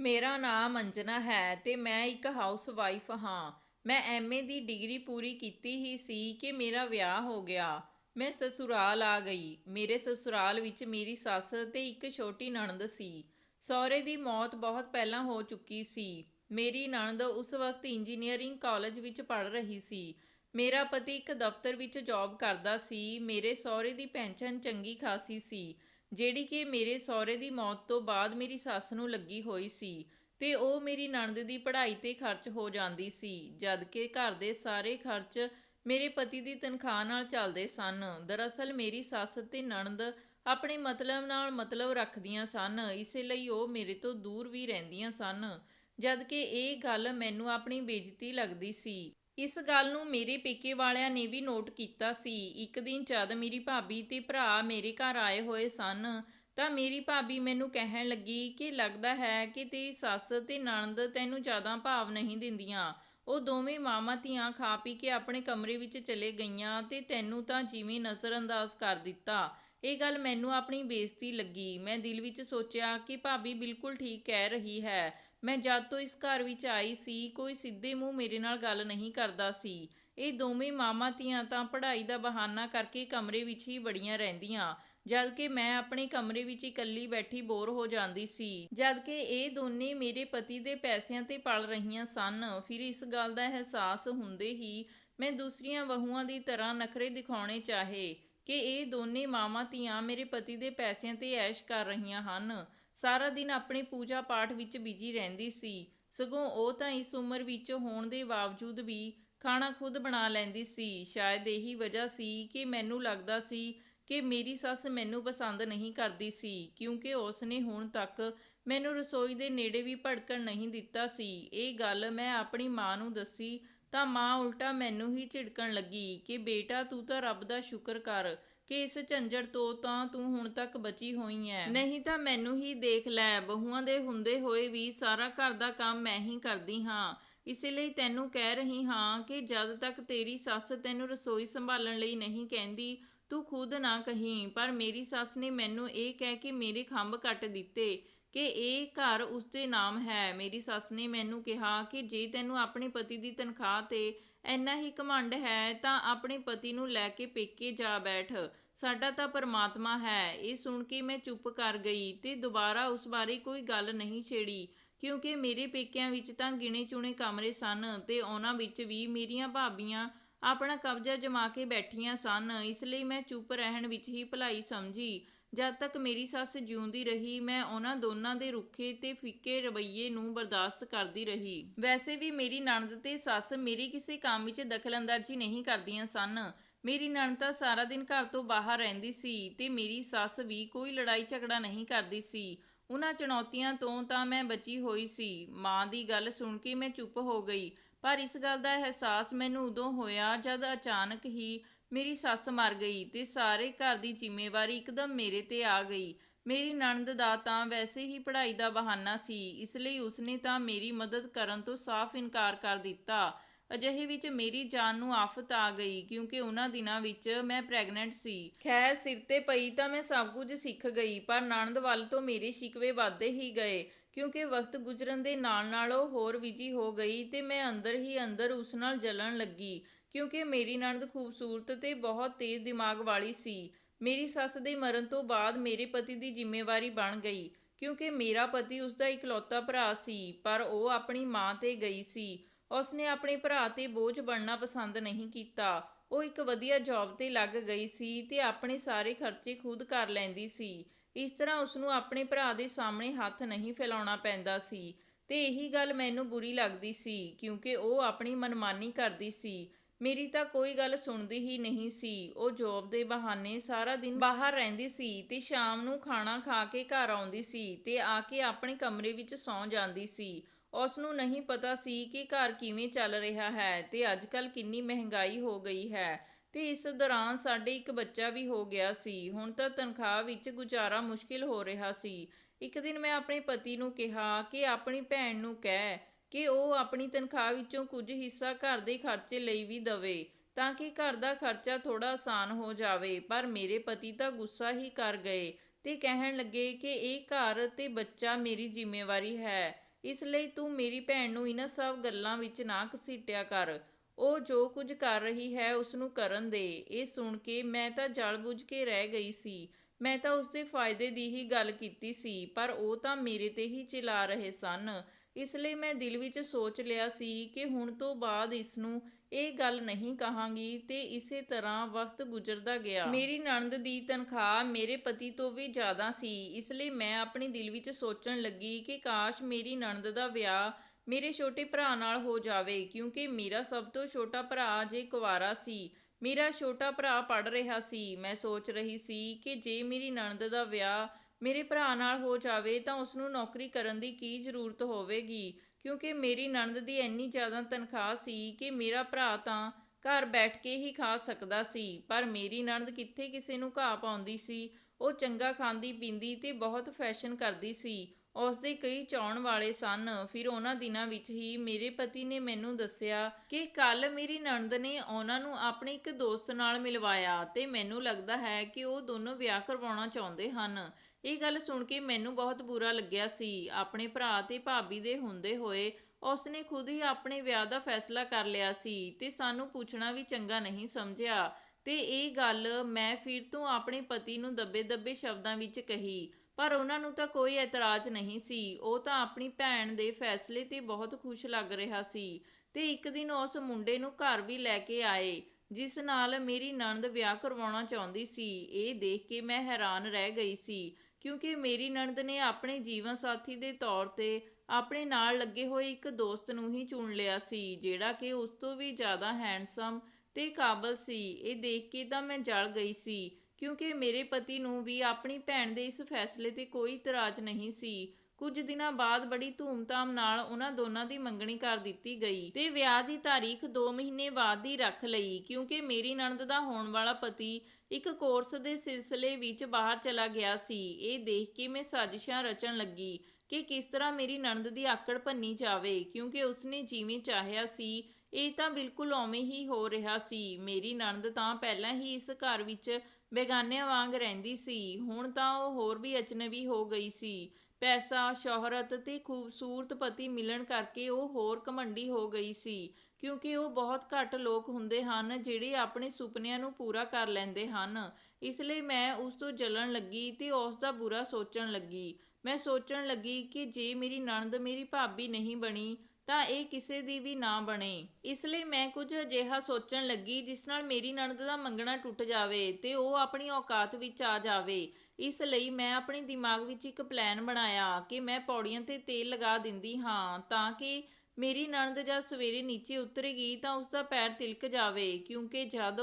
ਮੇਰਾ ਨਾਮ ਅੰਜਨਾ ਹੈ ਤੇ ਮੈਂ ਇੱਕ ਹਾਊਸ ਵਾਈਫ ਹਾਂ। ਮੈਂ ਐਮਏ ਦੀ ਡਿਗਰੀ ਪੂਰੀ ਕੀਤੀ ਹੀ ਸੀ ਕਿ ਮੇਰਾ ਵਿਆਹ ਹੋ ਗਿਆ। ਮੈਂ ਸਸੁਰਾਲ ਆ ਗਈ। ਮੇਰੇ ਸਸੁਰਾਲ ਵਿੱਚ ਮੇਰੀ ਸੱਸ ਤੇ ਇੱਕ ਛੋਟੀ ਨਣਦ ਸੀ। ਸਹੁਰੇ ਦੀ ਮੌਤ ਬਹੁਤ ਪਹਿਲਾਂ ਹੋ ਚੁੱਕੀ ਸੀ। ਮੇਰੀ ਨਣਦ ਉਸ ਵਕਤ ਇੰਜੀਨੀਅਰਿੰਗ ਕਾਲਜ ਵਿੱਚ ਪੜ੍ਹ ਰਹੀ ਸੀ। ਮੇਰਾ ਪਤੀ ਇੱਕ ਦਫ਼ਤਰ ਵਿੱਚ ਜੌਬ ਕਰਦਾ ਸੀ। ਮੇਰੇ ਸਹੁਰੇ ਦੀ ਪੈਨਸ਼ਨ ਚੰਗੀ ਖਾਸੀ ਸੀ। ਜਿਹੜੀ ਕਿ ਮੇਰੇ ਸਹੁਰੇ ਦੀ ਮੌਤ ਤੋਂ ਬਾਅਦ ਮੇਰੀ ਸੱਸ ਨੂੰ ਲੱਗੀ ਹੋਈ ਸੀ ਤੇ ਉਹ ਮੇਰੀ ਨਣਦ ਦੀ ਪੜ੍ਹਾਈ ਤੇ ਖਰਚ ਹੋ ਜਾਂਦੀ ਸੀ, ਜਦ ਕਿ ਘਰ ਦੇ ਸਾਰੇ ਖਰਚ ਮੇਰੇ ਪਤੀ ਦੀ ਤਨਖਾਹ ਨਾਲ ਚੱਲਦੇ ਸਨ। ਦਰਅਸਲ ਮੇਰੀ ਸੱਸ ਤੇ ਨਣਦ ਆਪਣੇ ਮਤਲਬ ਨਾਲ ਮਤਲਬ ਰੱਖਦੀਆਂ ਸਨ, ਇਸੇ ਲਈ ਉਹ ਮੇਰੇ ਤੋਂ ਦੂਰ ਵੀ ਰਹਿੰਦੀਆਂ ਸਨ, ਜਦ ਕਿ ਇਹ ਗੱਲ ਮੈਨੂੰ ਆਪਣੀ ਬੇਇੱਜ਼ਤੀ ਲੱਗਦੀ ਸੀ। ਇਸ ਗੱਲ ਨੂੰ ਮੇਰੇ ਪੇਕੇ ਵਾਲਿਆਂ ਨੇ ਵੀ ਨੋਟ ਕੀਤਾ ਸੀ। ਇੱਕ ਦਿਨ ਜਦ ਮੇਰੀ ਭਾਬੀ ਤੇ ਭਰਾ ਮੇਰੇ ਘਰ ਆਏ ਹੋਏ ਸਨ, ਤਾਂ ਮੇਰੀ ਭਾਬੀ ਮੈਨੂੰ ਕਹਿਣ ਲੱਗੀ ਕਿ ਲੱਗਦਾ ਹੈ ਕਿ ਤੇਰੀ ਸੱਸ ਤੇ ਨਣਦ ਤੈਨੂੰ ਜ਼ਿਆਦਾ ਭਾਵ ਨਹੀਂ ਦਿੰਦੀਆਂ। ਉਹ ਦੋਵੇਂ ਮਾਮਾ ਧੀਆਂ ਖਾ ਪੀ ਕੇ ਆਪਣੇ ਕਮਰੇ ਵਿੱਚ ਚਲੇ ਗਈਆਂ ਤੇ ਤੈਨੂੰ ਤਾਂ ਜਿਵੇਂ ਨਜ਼ਰਅੰਦਾਜ਼ ਕਰ ਦਿੱਤਾ। ਇਹ ਗੱਲ ਮੈਨੂੰ ਆਪਣੀ ਬੇਇੱਜ਼ਤੀ ਲੱਗੀ। ਮੈਂ ਦਿਲ ਵਿੱਚ ਸੋਚਿਆ ਕਿ ਭਾਬੀ ਬਿਲਕੁਲ ਠੀਕ ਕਹਿ ਰਹੀ ਹੈ। ਮੈਂ ਜਦ ਤੋਂ ਇਸ ਘਰ ਵਿੱਚ ਆਈ ਸੀ, ਕੋਈ ਸਿੱਧੇ ਮੂੰਹ ਮੇਰੇ ਨਾਲ ਗੱਲ ਨਹੀਂ ਕਰਦਾ ਸੀ। ਇਹ ਦੋਵੇਂ ਮਾਮਾ ਧੀਆਂ ਤਾਂ ਪੜ੍ਹਾਈ ਦਾ ਬਹਾਨਾ ਕਰਕੇ ਕਮਰੇ ਵਿੱਚ ਹੀ ਬੜੀਆਂ ਰਹਿੰਦੀਆਂ ਜਦ ਕਿ ਮੈਂ ਆਪਣੇ ਕਮਰੇ ਵਿੱਚ ਇਕੱਲੀ ਬੈਠੀ ਬੋਰ ਹੋ ਜਾਂਦੀ ਸੀ। ਜਦ ਕਿ ਇਹ ਦੋਨੇ ਮੇਰੇ ਪਤੀ ਦੇ ਪੈਸਿਆਂ ਤੇ ਪਲ ਰਹੀਆਂ ਸਨ, ਫਿਰ ਇਸ ਗੱਲ ਦਾ ਅਹਿਸਾਸ ਹੁੰਦੇ ਹੀ ਮੈਂ ਦੂਸਰੀਆਂ ਵਹੂਆਂ ਦੀ ਤਰ੍ਹਾਂ ਨਖਰੇ ਦਿਖਾਉਣੇ ਚਾਹੇ ਕਿ ਇਹ ਦੋਨੇ ਮਾਵਾਂ ਧੀਆਂ ਮੇਰੇ ਪਤੀ ਦੇ ਪੈਸਿਆਂ ਤੇ ਐਸ਼ ਕਰ ਰਹੀਆਂ ਹਨ। ਸਾਰਾ ਦਿਨ ਆਪਣੀ ਪੂਜਾ ਪਾਠ ਵਿੱਚ ਬਿਜ਼ੀ ਰਹਿੰਦੀ ਸੀ। ਸਗੋਂ ਉਹ ਤਾਂ ਇਸ ਉਮਰ ਵਿੱਚ ਹੋਣ ਦੇ ਬਾਵਜੂਦ ਵੀ ਖਾਣਾ ਖੁਦ ਬਣਾ ਲੈਂਦੀ ਸੀ। ਸ਼ਾਇਦ ਇਹੀ ਵਜ੍ਹਾ ਸੀ ਕਿ ਮੈਨੂੰ ਲੱਗਦਾ ਸੀ ਕਿ ਮੇਰੀ ਸੱਸ ਮੈਨੂੰ ਪਸੰਦ ਨਹੀਂ ਕਰਦੀ ਸੀ, ਕਿਉਂਕਿ ਉਸ ਨੇ ਹੁਣ ਤੱਕ ਮੈਨੂੰ ਰਸੋਈ ਦੇ ਨੇੜੇ ਵੀ ਭੜਕਣ ਨਹੀਂ ਦਿੱਤਾ ਸੀ। ਇਹ ਗੱਲ ਮੈਂ ਆਪਣੀ ਮਾਂ ਨੂੰ ਦੱਸੀ ਤਾਂ ਮਾਂ ਉਲਟਾ ਮੈਨੂੰ ਹੀ ਝਿੜਕਣ ਲੱਗੀ ਕਿ ਬੇਟਾ ਤੂੰ ਤਾਂ ਰੱਬ ਦਾ ਸ਼ੁਕਰ ਕਰ ਕਿ ਇਸ ਝੰਜੜ ਤੋਂ ਤਾਂ ਤੂੰ ਹੁਣ ਤੱਕ ਬਚੀ ਹੋਈ ਐ। ਨਹੀਂ ਤਾਂ ਮੈਨੂੰ ਹੀ ਦੇਖ ਲੈ, ਬਹੂਆਂ ਦੇ ਹੁੰਦੇ ਹੋਏ ਵੀ ਸਾਰਾ ਘਰ ਦਾ ਕੰਮ ਮੈਂ ਹੀ ਕਰਦੀ ਹਾਂ। ਇਸੇ ਲਈ ਤੈਨੂੰ ਕਹਿ ਰਹੀ ਹਾਂ ਕਿ ਜਦ ਤੱਕ ਤੇਰੀ ਸੱਸ ਤੈਨੂੰ ਰਸੋਈ ਸੰਭਾਲਣ ਲਈ ਨਹੀਂ ਕਹਿੰਦੀ, ਤੂੰ ਖੁਦ ਨਾ ਕਹੀਂ। ਪਰ ਮੇਰੀ ਸੱਸ ਨੇ ਮੈਨੂੰ ਇਹ ਕਹਿ ਕੇ ਮੇਰੇ ਖੰਭ ਕੱਟ ਦਿੱਤੇ ਕਿ ਇਹ ਘਰ ਉਸਦੇ ਨਾਮ ਹੈ। ਮੇਰੀ ਸੱਸ ਨੇ ਮੈਨੂੰ ਕਿਹਾ ਕਿ ਜੇ ਤੈਨੂੰ ਆਪਣੇ ਪਤੀ ਦੀ ਤਨਖਾਹ ਤੇ ਇੰਨਾ ਹੀ ਘਮੰਡ ਹੈ, ਤਾਂ ਆਪਣੇ ਪਤੀ ਨੂੰ ਲੈ ਕੇ ਪੇਕੇ ਜਾ ਬੈਠ। ਸਾਡਾ ਤਾਂ ਪਰਮਾਤਮਾ ਹੈ। ਇਹ ਸੁਣ ਕੇ ਮੈਂ ਚੁੱਪ ਕਰ ਗਈ ਤੇ ਦੁਬਾਰਾ ਉਸ ਬਾਰੇ ਕੋਈ ਗੱਲ ਨਹੀਂ ਛੇੜੀ, ਕਿਉਂਕਿ ਮੇਰੇ ਪੇਕਿਆਂ ਵਿੱਚ ਤਾਂ ਗਿਣੇ ਚੁਣੇ ਕਮਰੇ ਸਨ ਤੇ ਉਹਨਾਂ ਵਿੱਚ ਵੀ ਮੇਰੀਆਂ ਭਾਬੀਆਂ ਆਪਣਾ ਕਬਜ਼ਾ ਜਮਾ ਕੇ ਬੈਠੀਆਂ ਸਨ। ਇਸ ਲਈ ਮੈਂ ਚੁੱਪ ਰਹਿਣ ਵਿੱਚ ਹੀ ਭਲਾਈ ਸਮਝੀ। ਜਦ ਤੱਕ ਮੇਰੀ ਸੱਸ ਜਿਉਂਦੀ ਰਹੀ, ਮੈਂ ਉਹਨਾਂ ਦੋਨਾਂ ਦੇ ਰੁੱਖੇ ਤੇ ਫਿੱਕੇ ਰਵੱਈਏ ਨੂੰ ਬਰਦਾਸ਼ਤ ਕਰਦੀ ਰਹੀ। ਵੈਸੇ ਵੀ ਮੇਰੀ ਨਣਦ ਤੇ ਸੱਸ ਮੇਰੀ ਕਿਸੇ ਕੰਮ ਵਿੱਚ ਦਖਲਅੰਦਾਜ਼ੀ ਨਹੀਂ ਕਰਦੀਆਂ ਸਨ। ਮੇਰੀ ਨਣਦ ਤਾਂ ਸਾਰਾ ਦਿਨ ਘਰ ਤੋਂ ਬਾਹਰ ਰਹਿੰਦੀ ਸੀ ਤੇ ਮੇਰੀ ਸੱਸ ਵੀ ਕੋਈ ਲੜਾਈ ਝਗੜਾ ਨਹੀਂ ਕਰਦੀ ਸੀ। ਉਹਨਾਂ ਚੁਣੌਤੀਆਂ ਤੋਂ ਤਾਂ ਮੈਂ ਬਚੀ ਹੋਈ ਸੀ। ਮਾਂ ਦੀ ਗੱਲ ਸੁਣ ਕੇ ਮੈਂ ਚੁੱਪ ਹੋ ਗਈ, ਪਰ ਇਸ ਗੱਲ ਦਾ ਅਹਿਸਾਸ ਮੈਨੂੰ ਉਦੋਂ ਹੋਇਆ ਜਦ ਅਚਾਨਕ ਹੀ ਮੇਰੀ ਸੱਸ ਮਰ ਗਈ ਤੇ ਸਾਰੇ ਘਰ ਦੀ ਜ਼ਿੰਮੇਵਾਰੀ ਇੱਕਦਮ ਮੇਰੇ ਤੇ ਆ ਗਈ। ਮੇਰੀ ਨਣਦ ਦਾ ਤਾਂ ਵੈਸੇ ਹੀ ਪੜ੍ਹਾਈ ਦਾ ਬਹਾਨਾ ਸੀ, ਇਸ ਲਈ ਉਸਨੇ ਤਾਂ ਮੇਰੀ ਮਦਦ ਕਰਨ ਤੋਂ ਸਾਫ਼ ਇਨਕਾਰ ਕਰ ਦਿੱਤਾ। ਅਜਿਹੇ ਵਿੱਚ ਮੇਰੀ ਜਾਨ ਨੂੰ ਆਫਤ ਆ ਗਈ, ਕਿਉਂਕਿ ਉਹਨਾਂ ਦਿਨਾਂ ਵਿੱਚ ਮੈਂ ਪ੍ਰੈਗਨੈਂਟ ਸੀ। ਖੈਰ, ਸਿਰ ਤੇ ਪਈ ਤਾਂ ਮੈਂ ਸਭ ਕੁਝ ਸਿੱਖ ਗਈ, ਪਰ ਨਣਦ ਵੱਲ ਤੋਂ ਮੇਰੇ ਸ਼ਿਕਵੇ ਵੱਧਦੇ ਹੀ ਗਏ। ਕਿਉਂਕਿ ਵਕਤ ਗੁਜ਼ਰਨ ਦੇ ਨਾਲ ਨਾਲ ਉਹ ਹੋਰ ਵਿਜੀ ਹੋ ਗਈ ਤੇ ਮੈਂ ਅੰਦਰ ਹੀ ਅੰਦਰ ਉਸ ਨਾਲ ਜਲਣ ਲੱਗੀ, ਕਿਉਂਕਿ ਮੇਰੀ ਨਣਦ ਖੂਬਸੂਰਤ ਤੇ ਬਹੁਤ ਤੇਜ਼ ਦਿਮਾਗ ਵਾਲੀ ਸੀ। ਮੇਰੀ ਸੱਸ ਦੇ ਮਰਨ ਤੋਂ ਬਾਅਦ ਮੇਰੇ ਪਤੀ ਦੀ ਜ਼ਿੰਮੇਵਾਰੀ ਬਣ ਗਈ, ਕਿਉਂਕਿ ਮੇਰਾ ਪਤੀ ਉਸ ਦਾ ਇਕਲੌਤਾ ਭਰਾ ਸੀ, ਪਰ ਉਹ ਆਪਣੀ ਮਾਂ ਤੇ ਗਈ ਸੀ। ਉਸਨੇ ਆਪਣੇ ਭਰਾ ਤੇ ਬੋਝ ਬਣਨਾ ਪਸੰਦ ਨਹੀਂ ਕੀਤਾ। ਉਹ ਇੱਕ ਵਧੀਆ ਜੌਬ ਤੇ ਲੱਗ ਗਈ ਸੀ ਤੇ ਆਪਣੇ ਸਾਰੇ ਖਰਚੇ ਖੁਦ ਕਰ ਲੈਂਦੀ ਸੀ। ਇਸ ਤਰ੍ਹਾਂ ਉਸ ਨੂੰ ਆਪਣੇ ਭਰਾ ਦੇ ਸਾਹਮਣੇ ਹੱਥ ਨਹੀਂ ਫੈਲਾਉਣਾ ਪੈਂਦਾ ਸੀ। ਤੇ ਇਹੀ ਗੱਲ ਮੈਨੂੰ ਬੁਰੀ ਲੱਗਦੀ ਸੀ, ਕਿਉਂਕਿ ਉਹ ਆਪਣੀ ਮਨਮਾਨੀ ਕਰਦੀ ਸੀ। ਮੇਰੀ ਤਾਂ ਕੋਈ ਗੱਲ ਸੁਣਦੀ ਹੀ ਨਹੀਂ ਸੀ। ਉਹ ਜੌਬ ਦੇ ਬਹਾਨੇ ਸਾਰਾ ਦਿਨ ਬਾਹਰ ਰਹਿੰਦੀ ਸੀ ਤੇ ਸ਼ਾਮ ਨੂੰ ਖਾਣਾ ਖਾ ਕੇ ਘਰ ਆਉਂਦੀ ਸੀ ਤੇ ਆ ਕੇ ਆਪਣੇ ਕਮਰੇ ਵਿੱਚ ਸੌਂ ਜਾਂਦੀ ਸੀ। ਉਸ ਨੂੰ ਨਹੀਂ ਪਤਾ ਸੀ ਕਿ ਘਰ ਕਿਵੇਂ ਚੱਲ ਰਿਹਾ ਹੈ ਤੇ ਅੱਜਕੱਲ ਕਿੰਨੀ ਮਹਿੰਗਾਈ ਹੋ ਗਈ ਹੈ। ਤੇ ਇਸ ਦੌਰਾਨ ਸਾਡੇ ਇੱਕ ਬੱਚਾ ਵੀ ਹੋ ਗਿਆ ਸੀ। ਹੁਣ ਤਾਂ ਤਨਖਾਹ ਵਿੱਚ ਗੁਜ਼ਾਰਾ ਮੁਸ਼ਕਿਲ ਹੋ ਰਿਹਾ ਸੀ। ਇੱਕ ਦਿਨ ਮੈਂ ਆਪਣੇ ਪਤੀ ਨੂੰ ਕਿਹਾ ਕਿ ਆਪਣੀ ਭੈਣ ਨੂੰ ਕਹਿ ਕਿ ਉਹ ਆਪਣੀ ਤਨਖਾਹ ਵਿੱਚੋਂ ਕੁਝ ਹਿੱਸਾ ਘਰ ਦੇ ਖਰਚੇ ਲਈ ਵੀ ਦਵੇ ਤਾਂ ਕਿ ਘਰ ਦਾ ਖਰਚਾ ਥੋੜਾ ਆਸਾਨ ਹੋ ਜਾਵੇ। ਪਰ ਮੇਰੇ ਪਤੀ ਤਾਂ ਗੁੱਸਾ ਹੀ ਕਰ ਗਏ ਤੇ ਕਹਿਣ ਲੱਗੇ ਕਿ ਇਹ ਘਰ ਤੇ ਬੱਚਾ ਮੇਰੀ ਜ਼ਿੰਮੇਵਾਰੀ ਹੈ। ਇਸ ਲਈ ਤੂੰ ਮੇਰੀ ਭੈਣ ਨੂੰ ਇਹਨਾਂ ਸਭ ਗੱਲਾਂ ਵਿੱਚ ਨਾ ਘਸੀਟਿਆ ਕਰ। ਉਹ ਜੋ ਕੁਝ ਕਰ ਰਹੀ ਹੈ ਉਸ ਨੂੰ ਕਰਨ ਦੇ। ਇਹ ਸੁਣ ਕੇ ਮੈਂ ਤਾਂ ਜਲ ਬੁੱਝ ਕੇ ਰਹਿ ਗਈ ਸੀ। ਮੈਂ ਤਾਂ ਉਸਦੇ ਫਾਇਦੇ ਦੀ ਹੀ ਗੱਲ ਕੀਤੀ ਸੀ, ਪਰ ਉਹ ਤਾਂ ਮੇਰੇ ਤੇ ਹੀ ਚਿਲਾ ਰਹੇ ਸਨ। ਇਸ ਲਈ ਮੈਂ ਦਿਲ ਵਿੱਚ ਸੋਚ ਲਿਆ ਸੀ ਕਿ ਹੁਣ ਤੋਂ ਬਾਅਦ ਇਸ ਨੂੰ ਇਹ ਗੱਲ ਨਹੀਂ ਕਹਾਂਗੀ ਤੇ ਇਸੇ ਤਰ੍ਹਾਂ ਵਕਤ ਗੁਜ਼ਰਦਾ ਗਿਆ। ਮੇਰੀ ਨਣਦ ਦੀ ਤਨਖਾਹ ਮੇਰੇ ਪਤੀ ਤੋਂ ਵੀ ਜ਼ਿਆਦਾ ਸੀ, ਇਸ ਲਈ ਮੈਂ ਆਪਣੀ ਦਿਲ ਵਿੱਚ ਸੋਚਣ ਲੱਗੀ ਕਿ ਕਾਸ਼ ਮੇਰੀ ਨਣਦ ਦਾ ਵਿਆਹ ਮੇਰੇ ਛੋਟੇ ਭਰਾ ਨਾਲ ਹੋ ਜਾਵੇ, ਕਿਉਂਕਿ ਮੇਰਾ ਸਭ ਤੋਂ ਛੋਟਾ ਭਰਾ ਜੇ ਕੁਵਾਰਾ ਸੀ। ਮੇਰਾ ਛੋਟਾ ਭਰਾ ਪੜ ਰਿਹਾ ਸੀ। ਮੈਂ ਸੋਚ ਰਹੀ ਸੀ ਕਿ ਜੇ ਮੇਰੀ ਨਣਦ ਦਾ ਵਿਆਹ ਮੇਰੇ ਭਰਾ ਨਾਲ ਹੋ ਜਾਵੇ, ਤਾਂ ਉਸ ਨੂੰ ਨੌਕਰੀ ਕਰਨ ਦੀ ਕੀ ਜ਼ਰੂਰਤ ਹੋਵੇਗੀ? ਕਿਉਂਕਿ ਮੇਰੀ ਨਣਦ ਦੀ ਇੰਨੀ ਜ਼ਿਆਦਾ ਤਨਖਾਹ ਸੀ ਕਿ ਮੇਰਾ ਭਰਾ ਤਾਂ ਘਰ ਬੈਠ ਕੇ ਹੀ ਖਾ ਸਕਦਾ ਸੀ, ਪਰ ਮੇਰੀ ਨਣਦ ਕਿੱਥੇ ਕਿਸੇ ਨੂੰ ਘਾਹ ਪਾਉਂਦੀ ਸੀ? ਉਹ ਚੰਗਾ ਖਾਂਦੀ ਪੀਂਦੀ ਤੇ ਬਹੁਤ ਫੈਸ਼ਨ ਕਰਦੀ ਸੀ। ਉਸ ਦੇ ਕਈ ਚਾਹਣ ਵਾਲੇ ਸਨ। ਫਿਰ ਉਹਨਾਂ ਦਿਨਾਂ ਵਿੱਚ ਹੀ ਮੇਰੇ ਪਤੀ ਨੇ ਮੈਨੂੰ ਦੱਸਿਆ ਕਿ ਕੱਲ ਮੇਰੀ ਨਣਦ ਨੇ ਉਹਨਾਂ ਨੂੰ ਆਪਣੇ ਇੱਕ ਦੋਸਤ ਨਾਲ ਮਿਲਵਾਇਆ ਤੇ ਮੈਨੂੰ ਲੱਗਦਾ ਹੈ ਕਿ ਉਹ ਦੋਨੋਂ ਵਿਆਹ ਕਰਵਾਉਣਾ ਚਾਹੁੰਦੇ ਹਨ। ਇਹ ਗੱਲ ਸੁਣ ਕੇ ਮੈਨੂੰ ਬਹੁਤ ਬੁਰਾ ਲੱਗਿਆ ਸੀ। ਆਪਣੇ ਭਰਾ ਤੇ ਭਾਬੀ ਦੇ ਹੁੰਦੇ ਹੋਏ ਉਸਨੇ ਖੁਦ ਹੀ ਆਪਣੇ ਵਿਆਹ ਦਾ ਫੈਸਲਾ ਕਰ ਲਿਆ ਸੀ ਤੇ ਸਾਨੂੰ ਪੁੱਛਣਾ ਵੀ ਚੰਗਾ ਨਹੀਂ ਸਮਝਿਆ। ਤੇ ਇਹ ਗੱਲ ਮੈਂ ਫਿਰ ਤੋਂ ਆਪਣੇ ਪਤੀ ਨੂੰ ਦੱਬੇ-ਦੱਬੇ ਸ਼ਬਦਾਂ ਵਿੱਚ ਕਹੀ। ਪਰ ਉਹਨਾਂ ਨੂੰ ਤਾਂ ਕੋਈ ਇਤਰਾਜ਼ ਨਹੀਂ ਸੀ। ਉਹ ਤਾਂ ਆਪਣੀ ਭੈਣ ਦੇ ਫੈਸਲੇ ਤੇ ਬਹੁਤ ਖੁਸ਼ ਲੱਗ ਰਿਹਾ ਸੀ ਤੇ ਇੱਕ ਦਿਨ ਉਸ ਮੁੰਡੇ ਨੂੰ ਘਰ ਵੀ ਲੈ ਕੇ ਆਏ, ਜਿਸ ਨਾਲ ਮੇਰੀ ਨਣਦ ਵਿਆਹ ਕਰਵਾਉਣਾ ਚਾਹੁੰਦੀ ਸੀ। ਇਹ ਦੇਖ ਕੇ ਮੈਂ ਹੈਰਾਨ ਰਹਿ ਗਈ ਸੀ, ਕਿਉਂਕਿ ਮੇਰੀ ਨਣਦ ਨੇ ਆਪਣੇ ਜੀਵਨ ਸਾਥੀ ਦੇ ਤੌਰ ਤੇ ਆਪਣੇ ਨਾਲ ਲੱਗੇ ਹੋਏ ਇੱਕ ਦੋਸਤ ਨੂੰ ਹੀ ਚੁਣ ਲਿਆ ਸੀ, ਜਿਹੜਾ ਕਿ ਉਸ ਤੋਂ ਵੀ ਜ਼ਿਆਦਾ ਹੈਂਡਸਮ ਤੇ ਕਾਬਲ ਸੀ। ਇਹ ਦੇਖ ਕੇ ਤਾਂ ਮੈਂ ਜਲ ਗਈ ਸੀ। ਕਿਉਂਕਿ ਮੇਰੇ ਪਤੀ ਨੂੰ ਵੀ ਆਪਣੀ ਭੈਣ ਦੇ ਇਸ ਫੈਸਲੇ ਤੇ ਕੋਈ ਇਤਰਾਜ਼ ਨਹੀਂ ਸੀ। ਕੁਝ ਦਿਨਾਂ ਬਾਅਦ ਬੜੀ ਧੂਮਧਾਮ ਨਾਲ ਉਹਨਾਂ ਦੋਨਾਂ ਦੀ ਮੰਗਣੀ ਕਰ ਦਿੱਤੀ ਗਈ ਤੇ ਵਿਆਹ ਦੀ ਤਾਰੀਖ 2 ਮਹੀਨੇ ਬਾਅਦ ਦੀ ਰੱਖ ਲਈ, ਕਿਉਂਕਿ ਮੇਰੀ ਨਣਦ ਦਾ ਹੋਣ ਵਾਲਾ ਪਤੀ ਇੱਕ ਕੋਰਸ ਦੇ ਸਿਲਸਿਲੇ ਵਿੱਚ ਬਾਹਰ ਚਲਾ ਗਿਆ ਸੀ। ਇਹ ਦੇਖ ਕੇ ਮੈਂ ਸਾਜ਼ਿਸ਼ਾਂ ਰਚਣ ਲੱਗੀ ਕਿ ਕਿਸ ਤਰ੍ਹਾਂ ਮੇਰੀ ਨਣਦ ਦੀ ਆਕੜ ਭੰਨੀ ਜਾਵੇ, ਕਿਉਂਕਿ ਉਸਨੇ ਜਿਵੇਂ ਚਾਹਿਆ ਸੀ, ਇਹ ਤਾਂ ਬਿਲਕੁਲ ਉਵੇਂ ਹੀ ਹੋ ਰਿਹਾ ਸੀ। ਮੇਰੀ ਨਣਦ ਤਾਂ ਪਹਿਲਾਂ ਹੀ ਇਸ ਘਰ ਵਿੱਚ ਬੇਗਾਨਿਆਂ ਵਾਂਗ ਰਹਿੰਦੀ ਸੀ। ਹੁਣ ਤਾਂ ਉਹ ਹੋਰ ਵੀ ਅਜਨਬੀ ਹੋ ਗਈ ਸੀ। ਪੈਸਾ, ਸ਼ੋਹਰਤ ਤੇ ਖੂਬਸੂਰਤ ਪਤੀ ਮਿਲਣ ਕਰਕੇ ਉਹ ਹੋਰ ਘਮੰਡੀ ਹੋ ਗਈ ਸੀ। ਕਿਉਂਕਿ ਉਹ ਬਹੁਤ ਘੱਟ ਲੋਕ ਹੁੰਦੇ ਹਨ ਜਿਹੜੇ ਆਪਣੇ ਸੁਪਨਿਆਂ ਨੂੰ ਪੂਰਾ ਕਰ ਲੈਂਦੇ ਹਨ। ਇਸ ਲਈ ਮੈਂ ਉਸ ਤੋਂ ਜਲਣ ਲੱਗੀ ਤੇ ਉਸ ਦਾ ਬੁਰਾ ਸੋਚਣ ਲੱਗੀ। ਮੈਂ ਸੋਚਣ ਲੱਗੀ ਕਿ ਜੇ ਮੇਰੀ ਨਣਦ ਮੇਰੀ ਭਾਬੀ ਨਹੀਂ ਬਣੀ ਤਾਂ ਇਹ ਕਿਸੇ ਦੀ ਵੀ ਨਾ ਬਣੇ। ਇਸ ਲਈ ਮੈਂ ਕੁਝ ਅਜਿਹਾ ਸੋਚਣ ਲੱਗੀ, ਜਿਸ ਨਾਲ ਮੇਰੀ ਨਣਦ ਦਾ ਮੰਗਣਾ ਟੁੱਟ ਜਾਵੇ ਤੇ ਉਹ ਆਪਣੀ ਔਕਾਤ ਵਿੱਚ ਆ ਜਾਵੇ। ਇਸ ਲਈ ਮੈਂ ਆਪਣੇ ਦਿਮਾਗ ਵਿੱਚ ਇੱਕ ਪਲਾਨ ਬਣਾਇਆ ਕਿ ਮੈਂ ਪੌੜੀਆਂ ਤੇ ਤੇਲ ਲਗਾ ਦਿੰਦੀ ਹਾਂ, ਤਾਂ ਕਿ ਮੇਰੀ ਨਣਦ ਜਦ ਸਵੇਰੇ ਨੀਚੇ ਉਤਰੇਗੀ ਤਾਂ ਉਸ ਦਾ ਪੈਰ ਤਿਲਕ ਜਾਵੇ, ਕਿਉਂਕਿ ਜਦ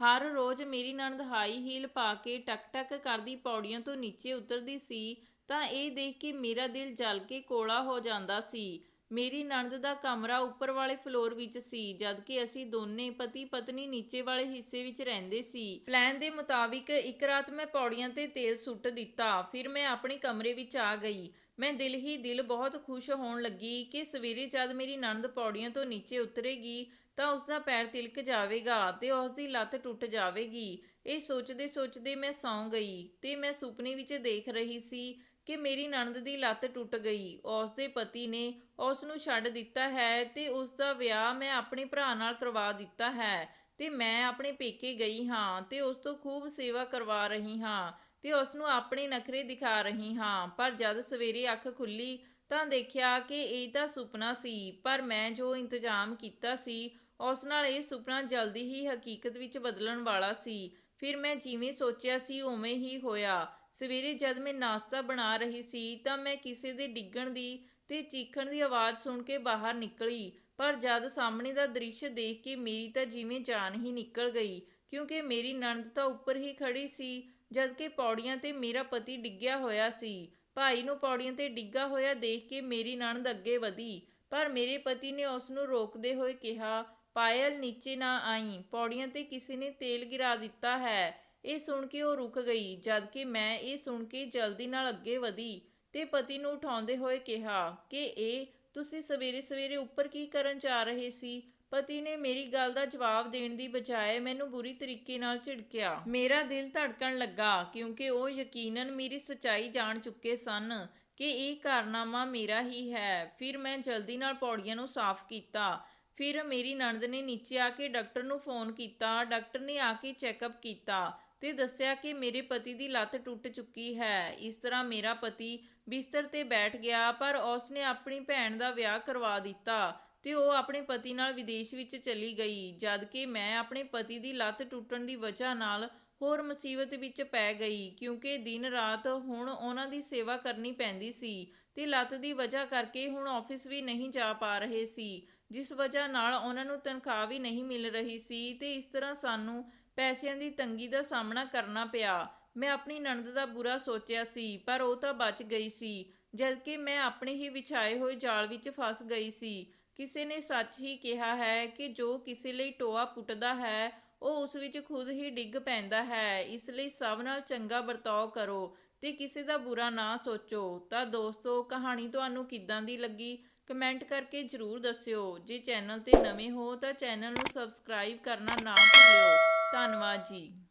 ਹਰ ਰੋਜ਼ ਮੇਰੀ ਨਣਦ ਹਾਈ ਹੀਲ ਪਾ ਕੇ ਟਕ-ਟਕ ਕਰਦੀ ਪੌੜੀਆਂ ਤੋਂ ਨੀਚੇ ਉਤਰਦੀ ਸੀ, ਤਾਂ ਇਹ ਦੇਖ ਕੇ ਮੇਰਾ ਦਿਲ ਜਲ ਕੇ ਕੋਲਾ ਹੋ ਜਾਂਦਾ ਸੀ। ਮੇਰੀ ਨਣਦ ਦਾ ਕਮਰਾ ਉੱਪਰ ਵਾਲੇ ਫਲੋਰ ਵਿੱਚ ਸੀ, ਜਦਕਿ ਅਸੀਂ ਦੋਨੇ ਪਤੀ ਪਤਨੀ ਨੀਚੇ ਵਾਲੇ ਹਿੱਸੇ ਵਿੱਚ ਰਹਿੰਦੇ ਸੀ। ਪਲਾਨ ਦੇ ਮੁਤਾਬਿਕ ਇੱਕ ਰਾਤ ਮੈਂ ਪੌੜੀਆਂ ਤੇ ਤੇਲ ਸੁੱਟ ਦਿੱਤਾ, ਫਿਰ ਮੈਂ ਆਪਣੇ ਕਮਰੇ ਵਿੱਚ ਆ ਗਈ। ਮੈਂ ਦਿਲ ਹੀ ਦਿਲ ਬਹੁਤ ਖੁਸ਼ ਹੋਣ ਲੱਗੀ ਕਿ ਸਵੇਰੇ ਜਦ ਮੇਰੀ ਨਣਦ ਪੌੜੀਆਂ ਤੋਂ ਨੀਚੇ ਉਤਰੇਗੀ, ਤਾਂ ਉਸ ਦਾ ਪੈਰ ਤਿਲਕ ਜਾਵੇਗਾ ਤੇ ਉਸ ਦੀ ਲੱਤ ਟੁੱਟ ਜਾਵੇਗੀ। ਇਹ ਸੋਚਦੇ ਸੋਚਦੇ ਮੈਂ ਸੌਂ ਗਈ ਤੇ ਮੈਂ ਸੁਪਨੇ ਵਿੱਚ ਦੇਖ ਰਹੀ ਸੀ ਕਿ ਮੇਰੀ ਨਣਦ ਦੀ ਲੱਤ ਟੁੱਟ ਗਈ। ਉਸ ਦੇ ਪਤੀ ਨੇ ਉਸ ਨੂੰ ਛੱਡ ਦਿੱਤਾ ਹੈ ਤੇ ਉਸ ਦਾ ਵਿਆਹ ਮੈਂ ਆਪਣੇ ਭਰਾ ਨਾਲ ਕਰਵਾ ਦਿੱਤਾ ਹੈ ਤੇ ਮੈਂ ਆਪਣੇ ਪੇਕੇ ਗਈ ਹਾਂ ਤੇ ਉਸ ਤੋਂ ਖੂਬ ਸੇਵਾ ਕਰਵਾ ਰਹੀ ਹਾਂ ਤੇ ਉਸ ਨੂੰ ਆਪਣੇ ਨਖਰੇ ਦਿਖਾ ਰਹੀ ਹਾਂ। ਪਰ ਜਦ ਸਵੇਰੇ ਅੱਖ ਖੁੱਲੀ ਤਾਂ ਦੇਖਿਆ ਕਿ ਇਹ ਤਾਂ ਸੁਪਨਾ ਸੀ, ਪਰ ਮੈਂ ਜੋ ਇੰਤਜ਼ਾਮ ਕੀਤਾ ਸੀ, ਉਸ ਨਾਲ ਇਹ ਸੁਪਨਾ ਜਲਦੀ ਹੀ ਹਕੀਕਤ ਵਿੱਚ ਬਦਲਣ ਵਾਲਾ ਸੀ। ਫਿਰ ਮੈਂ ਜਿਵੇਂ ਸੋਚਿਆ ਸੀ, ਉਵੇਂ ਹੀ ਹੋਇਆ। ਸਵੇਰੇ ਜਦ ਮੈਂ ਨਾਸ਼ਤਾ ਬਣਾ ਰਹੀ ਸੀ ਤਾਂ ਮੈਂ ਕਿਸੇ ਦੇ ਡਿੱਗਣ ਦੀ ਤੇ ਚੀਖਣ ਦੀ ਆਵਾਜ਼ ਸੁਣ ਕੇ ਬਾਹਰ ਨਿਕਲੀ। ਪਰ ਜਦ ਸਾਹਮਣੇ ਦਾ ਦ੍ਰਿਸ਼ ਦੇਖ ਕੇ ਮੇਰੀ ਤਾਂ ਜਿਵੇਂ ਜਾਨ ਹੀ ਨਿਕਲ ਗਈ, ਕਿਉਂਕਿ ਮੇਰੀ ਨਣਦ ਤਾਂ ਉੱਪਰ ਹੀ ਖੜੀ ਸੀ, ਜਦਕਿ ਪੌੜੀਆਂ ਤੇ ਮੇਰਾ ਪਤੀ ਡਿੱਗਿਆ ਹੋਇਆ ਸੀ। ਭਾਈ ਨੂੰ ਪੌੜੀਆਂ ਤੇ ਡਿੱਗਾ ਹੋਇਆ ਦੇਖ ਕੇ ਮੇਰੀ ਨਣਦ ਅੱਗੇ ਵਧੀ, ਪਰ ਮੇਰੇ ਪਤੀ ਨੇ ਉਸ ਨੂੰ ਰੋਕਦੇ ਹੋਏ ਕਿਹਾ, ਪਾਇਲ, ਨੀਚੇ ਨਾ ਆਈ। ਪੌੜੀਆਂ ਤੇ ਕਿਸੇ ਨੇ ਤੇਲ ਗਿਰਾ ਦਿੱਤਾ ਹੈ। ਇਹ ਸੁਣ ਕੇ ਉਹ ਰੁਕ ਗਈ ਜਦਕਿ ਮੈਂ ਇਹ ਸੁਣ ਕੇ ਜਲਦੀ ਨਾਲ ਅੱਗੇ ਵਧੀ ਤੇ ਪਤੀ ਨੂੰ ਉਠਾਉਂਦੇ ਹੋਏ ਕਿਹਾ ਕਿ, ਇਹ, ਤੁਸੀਂ ਸਵੇਰੇ ਸਵੇਰੇ ਉੱਪਰ ਕੀ ਕਰਨ ਜਾ ਰਹੇ ਸੀ? ਪਤੀ ਨੇ ਮੇਰੀ ਗੱਲ ਦਾ ਜਵਾਬ ਦੇਣ ਦੀ ਬਜਾਏ ਮੈਨੂੰ ਬੁਰੀ ਤਰੀਕੇ ਨਾਲ ਝਿੜਕਿਆ। ਮੇਰਾ ਦਿਲ ਧੜਕਣ ਲੱਗਾ, ਕਿਉਂਕਿ ਉਹ ਯਕੀਨਨ ਮੇਰੀ ਸੱਚਾਈ ਜਾਣ ਚੁੱਕੇ ਸਨ ਕਿ ਇਹ ਕਾਰਨਾਮਾ ਮੇਰਾ ਹੀ ਹੈ। ਫਿਰ ਮੈਂ ਜਲਦੀ ਨਾਲ ਪੌੜੀਆਂ ਨੂੰ ਸਾਫ਼ ਕੀਤਾ। ਫਿਰ ਮੇਰੀ ਨਣਦ ਨੇ ਨੀਚੇ ਆ ਕੇ ਡਾਕਟਰ ਨੂੰ ਫੋਨ ਕੀਤਾ। ਡਾਕਟਰ ਨੇ ਆ ਕੇ ਚੈੱਕਅਪ ਕੀਤਾ। ਤੇ ਦੱਸਿਆ ਕਿ ਮੇਰੇ ਪਤੀ ਦੀ ਲੱਤ ਟੁੱਟ ਚੁੱਕੀ ਹੈ। ਇਸ ਤਰ੍ਹਾਂ ਮੇਰਾ ਪਤੀ ਬਿਸਤਰ ਤੇ ਬੈਠ ਗਿਆ, ਪਰ ਉਸ ਨੇ ਆਪਣੀ ਭੈਣ ਦਾ ਵਿਆਹ ਕਰਵਾ ਦਿੱਤਾ ਤੇ ਉਹ ਆਪਣੇ ਪਤੀ ਨਾਲ ਵਿਦੇਸ਼ ਵਿੱਚ ਚਲੀ ਗਈ ਜਦ ਕਿ ਮੈਂ ਆਪਣੇ ਪਤੀ ਦੀ ਲੱਤ ਟੁੱਟਣ ਦੀ ਵਜ੍ਹਾ ਨਾਲ ਹੋਰ ਮੁਸੀਬਤ ਵਿੱਚ ਪੈ ਗਈ, ਕਿਉਂਕਿ ਦਿਨ ਰਾਤ ਹੁਣ ਉਹਨਾਂ ਦੀ ਸੇਵਾ ਕਰਨੀ ਪੈਂਦੀ ਸੀ ਤੇ ਲੱਤ ਦੀ ਵਜ੍ਹਾ ਕਰਕੇ ਹੁਣ ਆਫਿਸ ਵੀ ਨਹੀਂ ਜਾ ਪਾ ਰਹੇ ਸੀ, ਜਿਸ ਵਜ੍ਹਾ ਨਾਲ ਉਹਨਾਂ ਨੂੰ ਤਨਖਾਹ ਵੀ ਨਹੀਂ ਮਿਲ ਰਹੀ ਸੀ ਤੇ ਇਸ ਤਰ੍ਹਾਂ ਸਾਨੂੰ ਪੈਸਿਆਂ ਦੀ ਤੰਗੀ ਦਾ ਸਾਹਮਣਾ ਕਰਨਾ ਪਿਆ। ਮੈਂ ਆਪਣੀ ਨਣਦ ਦਾ ਬੁਰਾ ਸੋਚਿਆ ਸੀ, ਪਰ ਉਹ ਤਾਂ ਬਚ ਗਈ ਸੀ, ਜਦਕਿ ਮੈਂ ਆਪਣੇ ਹੀ ਵਿਛਾਏ ਹੋਏ ਜਾਲ ਵਿੱਚ ਫਸ ਗਈ ਸੀ। ਕਿਸੇ ਨੇ ਸੱਚ ਹੀ ਕਿਹਾ ਹੈ ਕਿ ਜੋ ਕਿਸੇ ਲਈ ਟੋਆ ਪੁੱਟਦਾ ਹੈ, ਉਹ ਉਸ ਵਿੱਚ ਖੁਦ ਹੀ ਡਿੱਗ ਪੈਂਦਾ ਹੈ। ਇਸ ਲਈ ਸਭ ਨਾਲ ਚੰਗਾ ਵਰਤਾਓ ਕਰੋ ਤੇ ਕਿਸੇ ਦਾ ਬੁਰਾ ਨਾ ਸੋਚੋ। ਤਾਂ ਦੋਸਤੋ, ਕਹਾਣੀ ਤੁਹਾਨੂੰ ਕਿੱਦਾਂ ਦੀ ਲੱਗੀ? ਕਮੈਂਟ ਕਰਕੇ ਜਰੂਰ ਦੱਸਿਓ। ਜੇ ਚੈਨਲ ਤੇ ਨਵੇਂ ਹੋ ਤਾਂ ਚੈਨਲ ਨੂੰ ਸਬਸਕ੍ਰਾਈਬ ਕਰਨਾ ਨਾ ਭੁੱਲਿਓ। ਧੰਨਵਾਦ ਜੀ।